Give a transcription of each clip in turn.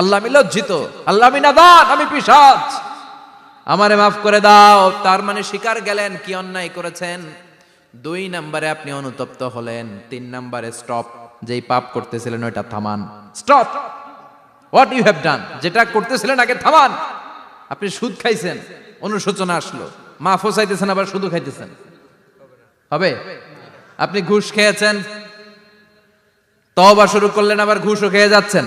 আল্লাহ আমি লজ্জিত, আল্লাহ আমি নাদান আমি পিসাচ আমারে মাফ করে দাও, তার মানে শিকার গেলেন, কি অন্যায় করেছেন? দুই নম্বরে আপনি অনুতপ্ত হলেন, তিন নম্বরে স্টপ যেই পাপ করতেছিলেন ওইটা থামান। Stop what you have done যেটা করতেছিলেন আগে থামান। আপনি সুদ খাইছেন, অনুশোচনা আসলো। মাফও চাইতেছেন আবার শুধু খাইতেছেন। হবে? আপনি ঘুষ খেয়েছেন তবা শুরু করলেন, আবার ঘুষও খেয়ে যাচ্ছেন।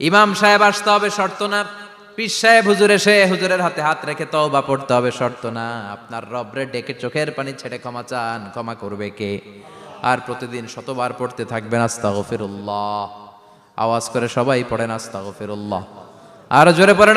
ইমাম সাহেব আসতে হবে, শর্ত না। পিস সাহেব, হুজুর এসে হুজুরের হাতে হাত রেখে তওবা পড়তে হবে, শর্ত না। আপনার রবরে ডেকে চোখের পানি ছেড়ে ক্ষমা চান, ক্ষমা করবে কে? আর প্রতিদিন শতবার পড়তে থাকবেন, আস্তাগফিরুল্লাহ। আওয়াজ করে সবাই পড়েন, আস্তাগফিরুল্লাহ। আর জোরে পড়েন